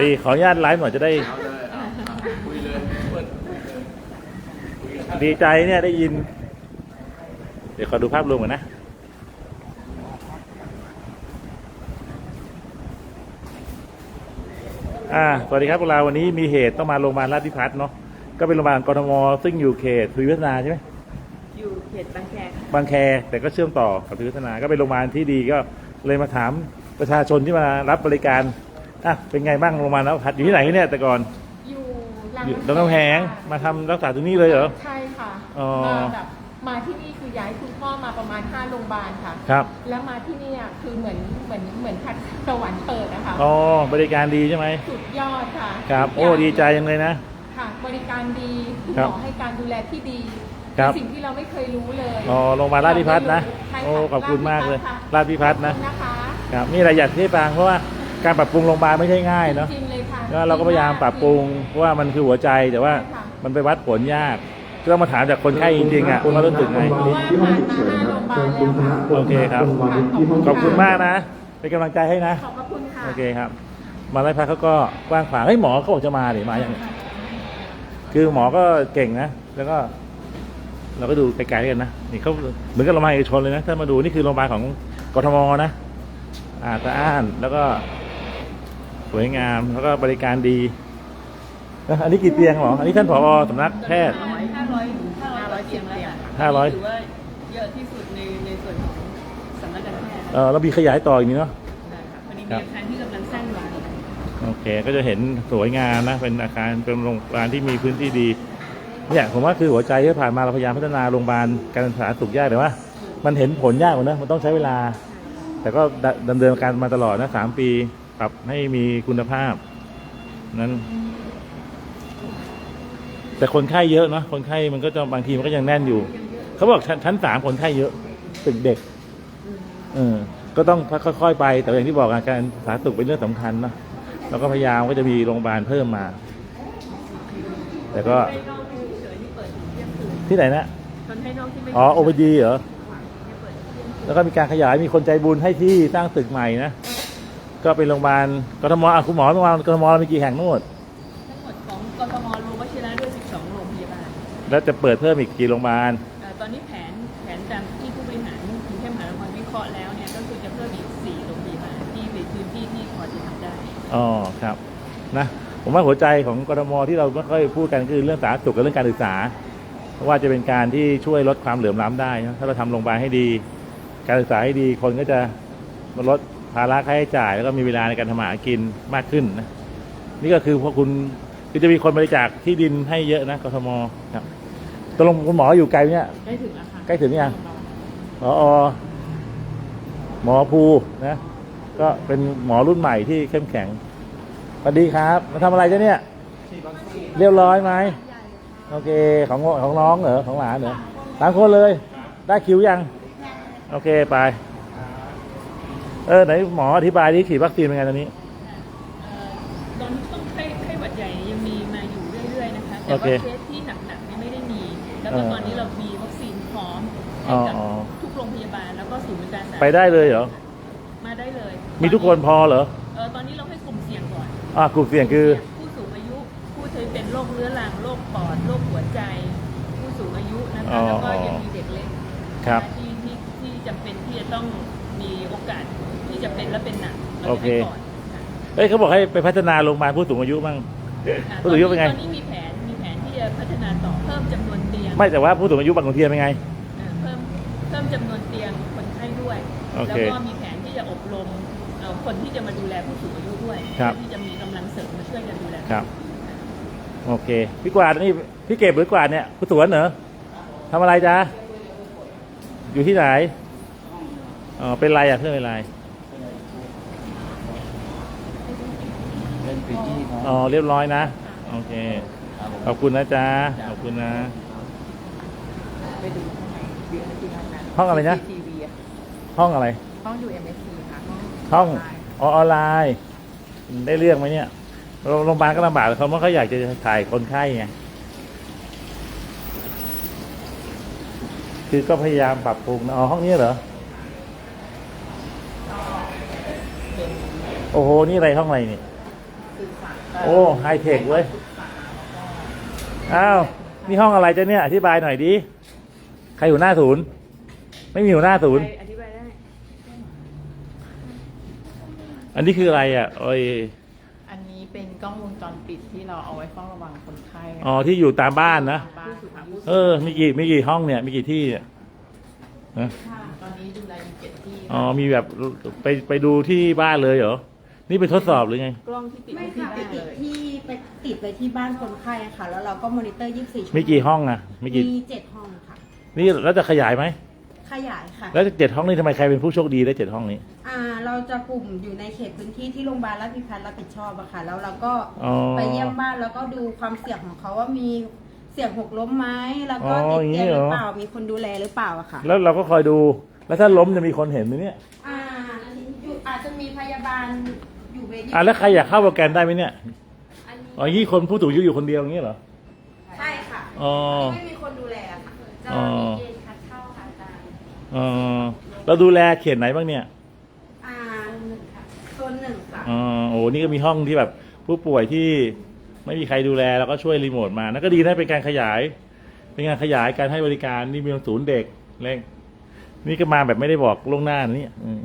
ดีขออนุญาตไลฟ์หน่อยจะได้เอาเลยเอาเอาคุยเลยเปิดคุยเลยคุยกับท่านดีใจเนี่ยได้ยิน เดี๋ยวขอดูภาพรวมก่อนนะอ่าสวัสดีครับพวกเราวันนี้มีเหตุต้องมาโรงพยาบาลราชพิพัฒน์เนาะก็เป็นโรงพยาบาลกรทมซึ่งอยู่เขตทวีวัฒนาใช่ไหมอยู่เขตบางแคค่ะบางแคแต่ก็เชื่อมต่อกับทวีวัฒนาก็เป็นโรงพยาบาลที่ดีก็เลยมาถามประชาชนที่มารับบริการ อะเป็นไงบ้างโรงพยาบาลราชพิพัฒน์อยู่ที่ไหนเนี่ยแต่ก่อนอยู่หลังอยู่ตรงกำแพงมาทำรักษาตรงนี้เลยเหรอ ใช่ค่ะอ๋อ มาแบบมาที่นี่คือย้ายคุณพ่อมาประมาณ5โรงพยาบาลค่ะ ครับแล้วมาที่นี่อะคือเหมือนเหมือนเหมือนพัดสวรรค์เปิดนะคะอ๋อบริการดีใช่ไหมสุดยอดค่ะครับโอ้ดีใจยังเลยนะ ค่ะ บริการดีคุณครัหบมอให้การดูแลที่ดีครับ เป็นสิ่งที่เราไม่เคยรู้เลยอ๋อโรงพยาบาลราชพิพัฒน์นะใช่ค่ะโอ้ขอบคุณมากเลยค่ะราชพิพัฒน์นะขอบคุณนะคะ ครับนี่อะไรอยากให้ฟังเพราะว่า การปรับปรุงโรงพยาบาลไม่ใช่ง่ายเนาะจริงๆเลยค่ะก็เราก็พยายามปรับปรุงเพราะว่ามันคือหัวใจแต่ว่าใช่ค่ะมันไปวัดผลยากก็ต้องมาถามจากคนไข้จริงๆอะว่ารู้สึกไงเพราะว่าผ่านมาห้าโรงพยาบาลแล้วค่ะโอเคครับ ขอบคุณมากนะ เป็นกำลังใจให้นะ ขอบพระคุณค่ะ โอเคครับ มาไล่พักเขาก็กว้างขวางเฮ้ยหมอเขาบอกจะมาหรือมาอย่างคือหมอก็เก่งนะ แล้วก็ เราก็ดูไกลๆกันนะ นี่เขาเหมือนกับโรงพยาบาลเอกชนเลยนะ ถ้ามาดูนี่คือโรงพยาบาลของกทมนะ อ่าสะอ้าน แล้วก็ส วยงามแล้วก็บริการดีนะอันนี้กี่เตียงหรอ อันนี้ท่านผอสำนักแพทย์ห้าร้อยห้าร้อยห้าร้อยเตียงแล้วค่ะห้าร้อย ถือว่าเยอะที่สุดในในส่วนของสำนักการแพทย์เออเรามีขยายต่ออีกนี้เนาะ นะคะวันนี้ครัมีบอาคารที่กำลังสร้างอยู่โอเค ก็จะเห็นสวยงามนะ เป็นอาคารเป็นโรงพยาบาลที่มีพื้นที่ดีเนี่ยผมว่าคือหัวใจที่ผ่านมาเราพยายามพัฒนาโรงพยาบาลการศึกษาสุขยากแต่ว่า มันเห็นผลยากกว่านะมันต้องใช้เวลา แต่ก็ดดำเนินการมาตลอดนะสามปี ปรับให้มีคุณภาพ นั้น แต่คนไข้เยอะเนาะคนไข้มันก็จะบางทีมันก็ยังแน่นอยู่ เขาบอกชั้นชั้นสามคนไข้เยอะตึกเด็กเออก็ต้องค่อยๆไป แต่อย่างที่บอกอะการสาธารณสุขเป็นเรื่องสำคัญเนาะเราก็พยายามก็จะมีโรงพยาบาลเพิ่มมา แต่ก็ให้นอกเฉยๆที่เปิดถึงเที่ยงคืนที่ไหนนะคนให้นอกที่ไม่อ๋อโอปดีเหรอไม่เปิดเที่ยงคืนแล้วก็มีการขยายมีคนใจบุญให้ที่สร้างตึกใหม่นะ ก็เป็นโรงพยาบาลกทมอะคุณหมอโรงพยาบาลกทมเรามีกี่แห่งทั้งหมดทั้งหมดของกทมรวมวชิระด้วย 12 โรงพยาบาลแล้วจะเปิดเพิ่มอีกกี่โรงพยาบาลเอ่อตอนนี้แผนแผนตามที่ผู้บริหารกรุงเทพมหานครวิเคราะห์แล้วเนี่ยก็คือจะเพิ่มอีก 4 โรงพยาบาลที่เป็นพื้นที่ที่พอจะทำได้ อ๋อครับนะผมว่าหัวใจของกทมที่เราไม่ค่อยพูดกันคือเรื่องสาธารณสุขกับเรื่องการศึกษา เพราะว่าจะเป็นการที่ช่วยลดความเหลื่อมล้ำได้นะถ้าเราทำโรงพยาบาลให้ดี การศึกษาให้ดีคนก็จะลด ภาระค่าใช้จ่าย แล้วก็มีเวลาในการทำมาหากินมากขึ้นนะนี่ก็คือพวกคุณคือจะมีคนบริจาคที่ดินให้เยอะนะกทมครับตกลงคุณหมออยู่ไกลไหมเนี่ยได้ถึงแล้วค่ะใกล้ถึงยังพอหมอภูนะ ก็เป็นหมอรุ่นใหม่ที่เข้มแข็งสวัสดีครับมาทำอะไรจ๊ะเนี่ย เรียบร้อยไหมโอเคของของน้องเหรอของหลานเหรอสามคนเลย ได้คิวยัง โอเคไป เออไหนหมออธิบายที่ฉีดวัคซีนเป็นไงตอนนี้เอ่อตอนนี้ต้องไข้ไข้หวัดใหญ่ยังมีมาอยู่เรื่อยๆนะคะแต่โอว่าเคเคสที่หนักๆเนี่ยไม่ได้มี แล้วก็เออ ตอนนี้เรามีวัคซีนพร้อมอ๋ให้อกับอ๋อทุกโรงพยาบาลแล้วก็ศูนย์บริการสาธารณสุขไปได้เลยเหรอ มาได้เลยมีทุกคนพอเหรอเออตอนนี้เราให้กลุ่มเสี่ยงก่อนอ่ากลุ่มเสี่ยงคือ ผู้สูงอายุผู้ที่เป็นโรคเรื้อรังโรคปอดโรคหัวใจ ผู้สูงอายุนะอ๋คะอแล้วก็ยังมีเด็กเล็กครับ ที่ที่ที่จำเป็นที่จะต้องมีโอกาส ที่จะเป็นและเป็นหนักเราโอจะเคให้ก่อนค่ะเอ้ยเขาบอกให้ไปพัฒนาโรงพยาบาลผู้สูงอายุบ้างอ่าผู้สูงอายุเป็นไง ตอนนี้มีแผนมีแผนที่จะพัฒนาต่อเพิ่มจำนวนเตียงไม่แต่ว่าผู้สูงอายุบางคนเทียนเป็นไง เอ่อเพิ่มเพิ่มจำนวนเตียงคนไข้ด้วย โอแล้วเคก็มีแผนที่จะอบรมเอ่อคนที่จะมาดูแลผู้สูงอายุด้วยครับ ที่จะมีกำลังเสริมมาช่วยกันดูแลครับ โอเค พี่กวาดนี่พี่เก็บหรือกวาดเนี่ยผู้สวนเหรอทำอะไรจ๊ะอยู่ที่ไหนอ๋อเป็นไรอะเพื่อนเป็นไร เล่นปีกี้ครับ อ๋อเรียบร้อยนะ โอเค ครับผมขอบคุณนะจ๊ะ ขอบคุณนะ ไปดูข้างในเยอะที่ห้องนั้นห้องอะไรนะ ทีวีห้องอะไร ห้องอยู่ MSC ค่ะห้องไลน์อ๋อออนไลน์ ได้เรื่องไหมเนี่ย โรงโรงพยาบาลก็ลำบากเขาไม่ค่อยอยากจะถ่ายคนไข้ไง คือก็พยายามปรับปรุงนะอ๋อห้องนี้เหรอ โอ้โห นี่อะไรห้องอะไรนี่สื่อสาร โอ้ไฮเทคเว้ยปรึกษาแล้วก็อ้าว นี่ห้องอะไรจ๊ะเนี่ย อธิบายหน่อยดิ ใครอยู่หน้าศูนย์ ไม่มีอยู่หน้าศูนย์ อธิบายได้ อันนี้คืออะไรอะโอ้ยอันนี้เป็นกล้องวงจรปิดที่เราเอาไว้เฝ้าระวังคนไข้อ๋อ ที่อยู่ตามบ้านนะทางบ้านเออ มีกี่ มีกี่ห้องเนี่ย มีกี่ที่เนี่ยฮะตอนนี้ดูแลอยู่เจ็ดที่ อ๋อ มีแบบไปไปดูที่บ้านเลยเหรอ นี่ไปทดสอบหรือไง กล้องที่ติดไม่ที่ค่ะไปบ้านติดเลยที่ไปติดไปที่บ้านคนไข้ค่ะ แล้วเราก็มอนิเตอร์ 24ชั่วโมงมีกี่ห้องอะมีกี่ มีเจ็ดห้องค่ะ นี่แล้วจะขยายไหม ขยายค่ะ แล้วเจ็ดห้องนี่ทำไมใครเป็นผู้โชคดีได้เจ็ดห้องนี้ อ่าเราจะกลุ่มอยู่ในเขตพื้นที่ที่โรงพยาบาลราชพิพัฒน์รับผิดชอบอะค่ะ แล้วเราก็อ๋อไปเยี่ยมบ้านแล้วก็ดูความเสี่ยงของเขาว่ามีเสี่ยงหกล้มไหมแล้วก็อ๋อติดอย่างนี้เตียงหรือเหรอเปล่ามีคนดูแลหรือเปล่าอะค่ะแล้วเราก็คอยดู แล้วถ้าล้มจะมีคนเห็นไหมเนี่ย อ่าอยู่อาจจะมีพยาบาล อยู่เวรอะแล้วใครอยากเข้าโปรแกรมได้ไหมเนี่ยอ๋อยี่คนผู้สูงอายุอยู่คนเดียวอย่างนี้เหรอ ใช่ค่ะอ๋อ ไม่มีคนดูแลอะค่ะอ๋ออ๋อเราดูแลเขตไหนบ้างเนี่ยอ่าโซนหนึ่งค่ะอ๋อโอ้นี่ก็มีห้องที่แบบผู้ป่วยที่ไม่มีใครดูแลแล้วก็ช่วยรีโมทมานั่นก็ดีนะเป็นการขยาย เป็นการขยายการให้บริการนี่มีศูนย์เด็กเล็กนี่ก็มาแบบไม่ได้บอกล่วงหน้านะนี่อืม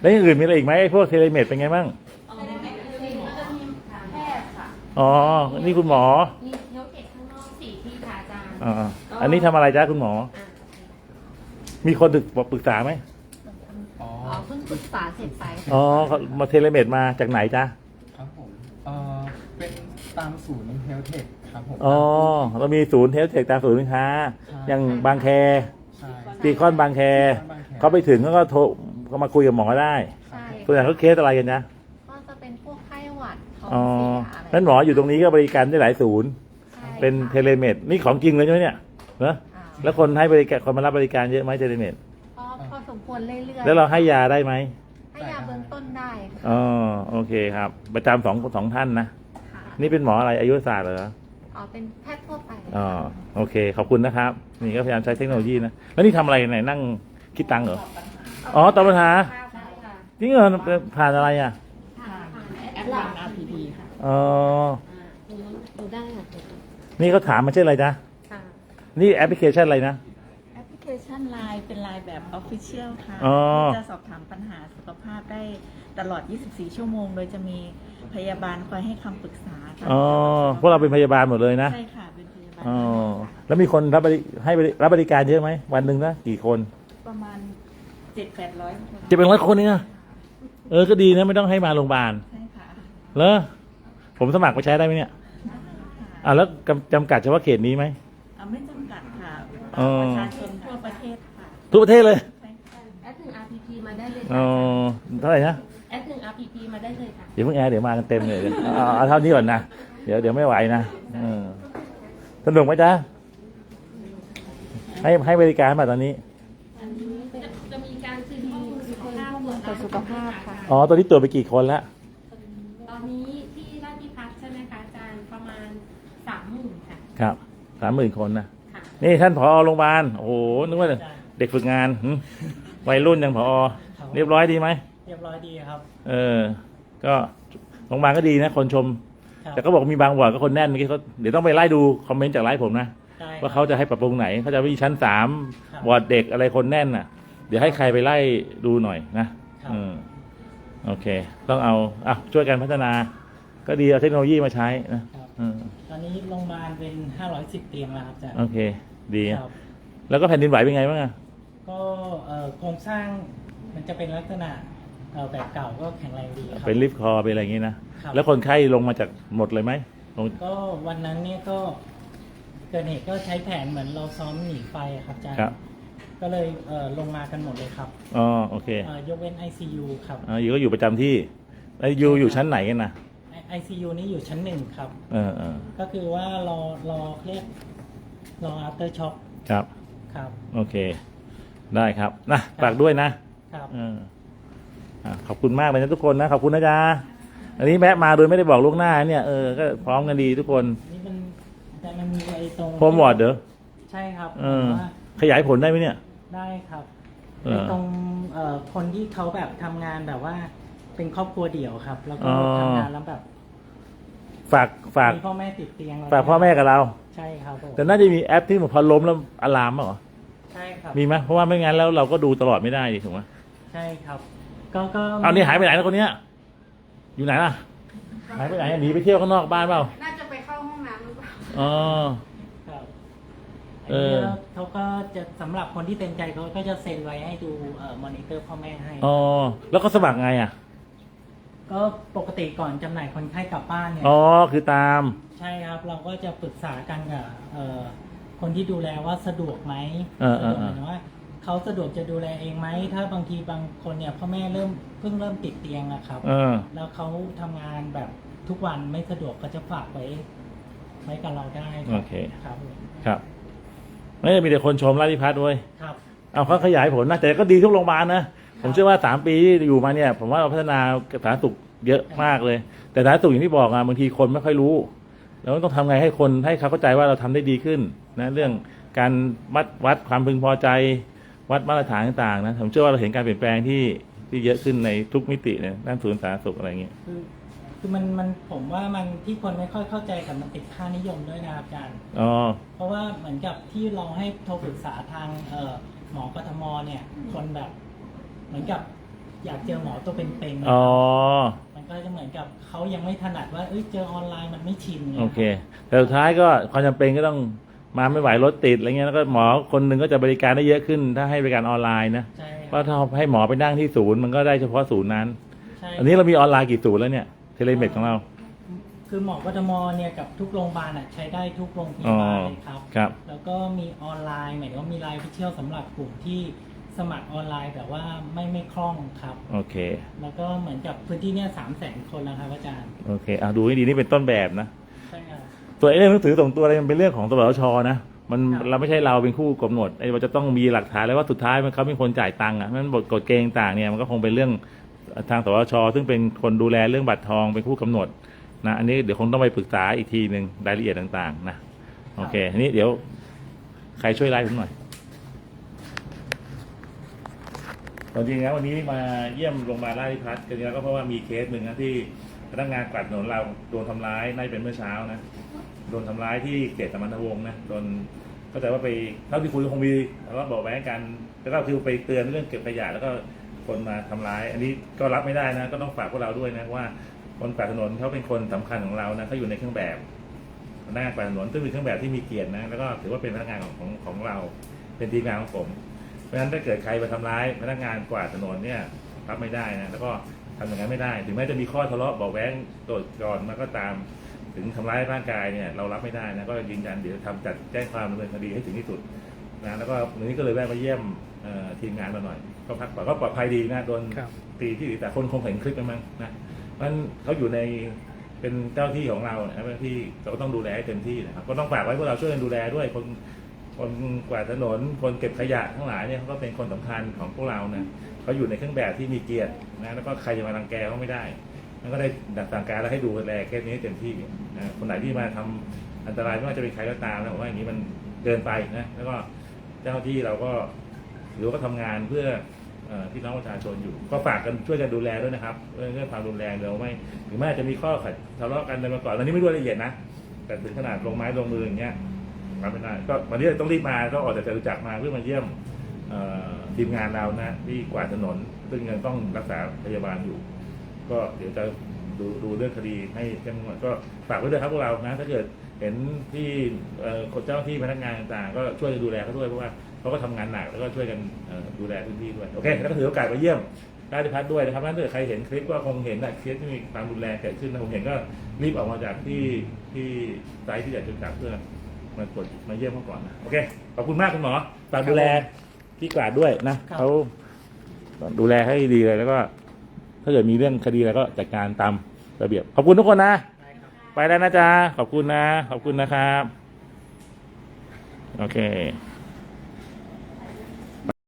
แล้วอย่างอื่นมีอะไรอีกไหมไอ้พวกเทเลเมดเป็นไงบ้าง อ๋อ นี่คุณหมอมีเทลเทคข้างนอกสี่ที่ค่ะอาจารย์อ่าๆอันนี้ทำอะไรจ้าคุณหมอมีคนถึกปรึกษาไหมอ๋อเพิ่งปรึกษาเสร็จไปอ๋อเขามาเทเลเมดมาจากไหนจ้าครับผมเอ่อเป็นตามศูนย์เฮลเทคครับผมอ๋อ เรามีศูนย์เทลเทคตามศูนย์สินค้าอย่างบางแคใช่ตีคอนบางแคเขาไปถึงเขาก็โทรเขามาคุยกับหมอได้ใช่ส่วนใหญ่เขาเคสอะไรกันนะก็จะเป็นพวกไข้หวัดท้องอ๋อเสียอะไร นั้นหมออยู่ตรงนี้ก็บริการได้หลายศูนย์ใช่เป็นเทค่ะเลเมดนี่ของจริงเลยใช่ไหมเนี่ยเนอะอ่าแล้วคนให้บริการคนมารับบริการเยอะไหมเทเลเมดก็พอสมควรเรื่อยๆ แล้วเราให้ยาได้ไหมให้ยาเบื้องต้นได้ค่ะอ๋อโอเคครับ ประจำสองสองท่านนะค่ะนี่เป็นหมออะไรอายุรศาสตร์เหรออ๋อเป็นแพทย์ทั่วไปอ๋อโอเค ขอบคุณนะครับ นี่ก็พยายามใช้เทคโนโลยีนะ แล้วนี่ทำอะไรไหนนั่งคิดตังค์เหรอ อ๋อตอบปัญหาใช่ค่ะจริงเหรอผ่านอะไรอะ แอปวัน RPP ค่ะ อ๋อ ดูได้ค่ะนี่เขาถามมาใช่ออะไรจ๊ะค่ะ นี่แอปพลิเคชันอะไรนะ แอปพลิเคชันไลน์เป็นไลน์แบบ Official ค่ะอ๋อ ที่จะสอบถามปัญหาสุขภาพได้ตลอด 24 ชั่วโมง โดยจะมีพยาบาลคอยให้คำปรึกษาตลดอ๋อ พวกเราเป็นพยาบาลหมดเลยนะ ใช่ค่ะ เป็นพยาบาลอ๋อ แล้วมีคนรับบริให้บริรับบริการเยอะไหม วันหนึ่งนะกี่คน ประมาณ 7-800คนจะเป็นร้อยคนเองอะเออ ก็ดีนะ ไม่ต้องให้มาโรงพยาบาล ใช่ค่ะ เหรอ ผมสมัครไปใช้ได้ไหมเนี่ยอ่าแล้วจำจำกัดเฉพาะเขตนี้ไหม อ่าไม่จำกัดค่ะอ๋อ ประชาชนทั่วประเทศค่ะทุกประเทศเลยใช่ค่ะแอดหนึ่ง RPP มาได้เลยอ๋อเท่าไหร่นะแอดหนึ่ง RPP มาได้เลยค่ะ เดี๋ยวเพิ่งแอร์เดี๋ยวมากันเต็มเลยเอาเอาเอาเท่านี้ก่อนนะเดี๋ยวเดี๋ยวไม่ไหวนะเออสนุกไหมจ๊ะให้ให้บริการมาตอนนี้จะจะมีการซื้อข้อมูลสุขภาพตรวจสุขภาพค่ะ อ๋อตอนนี้ตรวจไปกี่คนแล้ว ตอนนี้ที่ราชพิพัฒน์ใช่ไหมคะอาจารย์ประมาณสามหมื่น ค่ะครับสามหมื่นคนนะค่ะ นี่ท่านผอโรงพยาบาลโอ้โหนึกว่าเด็กฝึกงานหึวัยรุ่นยังผอเรียบร้อยดีไหมเรียบร้อยดีครับเออ ก็โรงพยาบาลก็ดีนะ คนชม ครับแต่ก็บอกมีบางวอร์ดก็คนแน่นเมื่อกี้เขาเดี๋ยวต้องไปไล่ดูคอมเมนต์จากไลฟ์ผมนะ ได้ว่าเขาจะให้ปรับปรุงไหนเขาจะวิชั้นสามครับ วอร์ดเด็กอะไรคนแน่นน่ะ เดี๋ยวให้ใครไปไล่ดูหน่อยนะครับ อืมโอเค ต้องเอาอะช่วยกันพัฒนา ก็ดีเอาเทคโนโลยีมาใช้นะครับ อืมตอนนี้โรงพยาบาลเป็น510เตียงแล้วครับอาจารย์โอเค ดี ครับ แล้วก็แผ่นดินไหวเป็นไงบ้างอะก็เอ่อโครงสร้างมันจะเป็นลักษณะเอ่อแบบเก่าก็แข็งแรงดีครับ เป็นลิฟต์คอเป็นอะไรอย่างงี้นะ ครับ แล้วคนไข้ลงมาจากหมดเลยไหมลง ก็วันนั้นเนี่ยก็เกิดเหตุก็ใช้แผนเหมือนเราซ้อมหนีไฟครับอาจารย์ครับ ก็เลยเอ่อลงมากันหมดเลยครับอ๋อโอเคเอ่อยกเว้น ICU ครับ อ่าอยู่ก็อยู่ประจำที่แล้วอยู่อยู่ชั้นไหนกันนะ ICU นี่อยู่ชั้นหนึ่งครับ เออเออก็คือว่ารอรอเรียกรอ after shock ครับ ครับ โอเค ได้ครับนะฝากด้วยนะครับเอออะขอบคุณมากเลยนะทุกคนนะ ขอบคุณนะจ๊ะอันนี้แมะมาโดยไม่ได้บอกล่วงหน้า เนี่ยเออก็พร้อมกันดีทุกคนนี่มันแต่มันมีไอ้ตรงโฮมวอร์ดเด้อใช่ครับเออ ว่าขยายผลได้ไหมเนี่ย ได้ครับเออ ไอ้ตรงเอ่อคนที่เขาแบบทำงานแบบว่า เป็นครอบครัวเดี่ยวครับ แล้วก็อ๋อทำงานแล้วแบบ ฝากฝากมีพ่อแม่ติดเตียงแล้วฝากพ่อแม่กับเรา ใช่ครับผมแต่น่าจะมีแอปที่พอล้มแล้วอะลามเหรอใช่ครับมีไหมเพราะว่าไม่งั้นแล้วเราก็ดูตลอดไม่ได้ดิถูกไหมใช่ครับ ก็ก็เอานี่หายไปไหนแล้วคนเนี้ย อยู่ไหนล่ะหายไปไหนหนีไปเที่ยวข้างนอกบ้านเปล่าน่าจะไปเข้าห้องน้ำหรือเปล่าอ๋อครับเออันอนี้เขาก็จะสำหรับคนที่เต็มใจเขาก็จะเซ็นไว้ให้ดูเอ่อมอนิเตอร์พ่อแม่ให้อ๋อแล้วก็สมัครไงอะ ก็ปกติก่อนจำหน่ายคนไข้กลับบ้านเนี่ยอ๋อคือตาม ใช่ครับ เราก็จะปรึกษากันกับเอ่อคนที่ดูแลว่าสะดวกไหมเออเออเออหมายถึงว่าเขาสะดวกจะดูแลเองไหม ถ้าบางทีบางคนเนี่ยพ่อแม่เริ่มเพิ่งเริ่มติดเตียงอะครับ เออ แล้วเขาทำงานแบบทุกวันไม่สะดวกก็จะฝากไว้ไว้กับเราได้รับโอเค ครับผมครับไม่ได้มีแต่คนชมราชพิพัฒน์เว้ยครับ เอาเขาขยายผลนะแต่ก็ดีทุกโรงพยาบาลนะ ผมเชื่อว่าสามปีที่อยู่มาเนี่ยผมว่าเราพัฒนาสาธารณสุขเยอะมากเลย แต่สาธารณสุขอย่างที่บอกอะบางทีคนไม่ค่อยรู้เราต้องทำไงให้คนให้เขาเข้าใจว่าเราทำได้ดีขึ้นนะเรื่องการวัดวัดความพึงพอใจ วัดมาตรฐานต่างๆนะผมเชื่อว่าเราเห็นการเปลี่ยนแปลงที่ที่เยอะขึ้นในทุกมิติเนี่ยด้านศูนย์สาธารณสุขอะไรอย่างเงี้ย คือคือมันมันผมว่ามันที่คนไม่ค่อยเข้าใจกับมันติดค่านิยมด้วยนะครับอาจารย์ อ๋อ เพราะว่าเหมือนกับที่เราให้โทรปรึกษาทางเอ่อหมอกทมเนี่ยคนแบบ เหมือนกับอยากเจอหมอตัวเป็นๆนะอ๋อ มันก็จะเหมือนกับเขายังไม่ถนัดว่าเอ้ยเจอออนไลน์มันไม่ชินนี่ยโอเคแต่สุดท้ายก็ความจำเป็นก็ต้องมาไม่ไหวรถติดอะไรเงี้ยแล้วก็หมอคนหนึ่งก็จะบริการได้เยอะขึ้น ถ้าให้บริการออนไลน์นะใช่เพราะถ้าให้หมอไปนั่งที่ศูนย์มันก็ได้เฉพาะศูนย์นั้น ใช่อันนี้เรามีออนไลน์กี่ศูนย์แล้วเนี่ยเทเลเมดของเราคือหมอกทมเนี่ยกับทุกโรงพยาบาลอะใช้ได้ทุกโรงพอ๋อยยาบาลเลยครับ ครับ แล้วก็มีออนไลน์หมายถึงว่ามีไลน์พิเชียลสำหรับกลุ่มที่ สมัครออนไลน์แต่ว่าไม่ไม่คล่องครับ โอเค แล้วก็เหมือนกับพื้นที่เนี่ยสามแสนคนแล้วครับอาจารย์โอเคเอาดูให้ดีนี่เป็นต้นแบบนะ ใช่ครับ ตัวไอ้เรื่องหนังสือส่งตัวอะไรมันเป็นเรื่องของตบลชนะ มันครับ เราไม่ใช่เราเป็นคู่กำหนดไอ้ว่าจะต้องมีหลักฐานแล้วว่าสุดท้ายมันเขาเป็นคนจ่ายตังค์อะมันบทกฎเกณฑ์ต่างเนี่ยมันก็คงเป็นเรื่องทางตบลชซึ่งเป็นคนดูแลเรื่องบัตรทองเป็นผู้กำหนดนะอันนี้เดี๋ยวคงต้องไปปรึกษาอีกทีหนึ่งรายละเอียดต่างๆ นะโอเคอันนี้เดี๋ยวใครช่วยไล่ผมหน่อย ตอนจริงแล้ววันนี้มาเยี่ยมโรงพยาบาลราชพัฒน์กันแล้วก็เพราะว่ามีเคสหนึ่งนะที่พนักงานกวาดถนนเราโดนทำร้ายน่าจะเป็นเมื่อเช้านะโดนทำร้ายที่เขตสมรรถวงศ์นะโดนเข้าใจว่าไปเท่าที่คุยคงมีแล้วก็บอกแว้งกันแล้วก็คือไปเตือนเรื่องเก็บขยะแล้วก็คนมาทำร้าย อันนี้ก็รับไม่ได้นะ ก็ต้องฝากพวกเราด้วยนะว่าคนกวาดถนนเขาเป็นคนสำคัญของเรานะเขาอยู่ในเครื่องแบบพนักงานกวาดถนนซึ่งเป็นเครื่องแบบที่มีเกียรตินะแล้วก็ถือว่าเป็นพนักงานของของของเรา เป็นทีมงานของผม เพราะฉะนั้นถ้าเกิดใครมาทำร้ายพนักงานกวาดถนนเนี่ยรับไม่ได้นะแล้วก็ทำอย่างนั้นไม่ได้ ถึงแม้จะมีข้อทะเลาะเบาแว้งโดก่อนมาก็ตามถึงทำร้ายร่างกายเนี่ยเรารับไม่ได้นะก็ยืนยันเดี๋ยวทำจัดแจ้งความดำเนินคดีให้ถึงที่สุดนะแล้วก็วันนี้ก็เลยแวะมาเยี่ยมทีมงานมาหน่อย ก็พักผ่อนก็ปลอดภัยดีนะโดนตีที่แต่คนคงเห็นคลิปกันมั้งนะมันเขาอยู่ในเป็นเจ้าที่ของเรานะเจ้าที่เราก็ต้องดูแลให้เต็มที่นะครับก็ต้องฝากไว้พวกเราช่วยกันดูแลด้วยคน คนกวาดถนน คนเก็บขยะทั้งหลายเนี่ยเขาก็เป็นคนสำคัญของพวกเรานะเขาอยู่ในเครื่องแบบที่มีเกียรตินะแล้วก็ใครจะมารังแกเขาไม่ได้มันก็ได้ดักสั่งการแล้วให้ดูแลเคสนี้เต็มที่นะคนไหนที่มาทำอันตรายไม่ว่าจะเป็นใครก็ตามนะผมว่าอย่างนี้มันเกินไปนะแล้วก็เจ้าหน้าที่เราก็หรือว่าก็ทำงานเพื่อพี่น้องประชาชนอยู่ ก็ฝากกันช่วยกันดูแลด้วยนะครับเรื่องความรุนแรงเราไม่ถึงแม้จะมีข้อขัดทะเลาะกันในมาก่อนอันนี้ไม่รู้รายละเอียดนะแต่ถึงขนาดลงไม้ลงมืออย่างเงี้ย รับไม่ได้ ก็วันนี้ต้องรีบมาก็ออกจากจตุจักรมาเพื่อมาเยี่ยมทีมงานเรานะที่กวาดถนน ซึ่งยังต้องรักษาพยาบาลอยู่ ก็เดี๋ยวจะดูดูเรื่องคดีให้เข้มงวดก็ฝากไว้ด้วยครับพวกเรานะ ถ้าเกิดเห็นที่คนเจ้าหน้าที่พนักงานต่างก็ช่วยดูแลเขาด้วยเพราะว่าเขาก็ทำงานหนักแล้วก็ช่วยกันดูแลพื้นที่ด้วยโอเคแล้วก็ถือโอกาสมาเยี่ยมราชพัฒด้วยนะครับถ้าเกิดใครเห็นคลิปก็คงเห็นนะเคสที่มีความรุนแรงเกิดขึ้นนะผมเห็นก็รีบออกมาจากที่ที่ไซต์ที่อยากจะจับเพื่อ มากดมาเยี่ยมเขาก่อนนะ โอเค ขอบคุณมากคุณหมอฝากดูแลพี่กวาดด้วยนะครับเขาดูแลให้ดีเลยแล้วก็ ถ้าเกิดมีเรื่องคดีอะไรก็จัดการตามระเบียบ ขอบคุณทุกคนนะ ไปแล้วนะจ๊ะ ขอบคุณนะ ขอบคุณนะครับ โอเค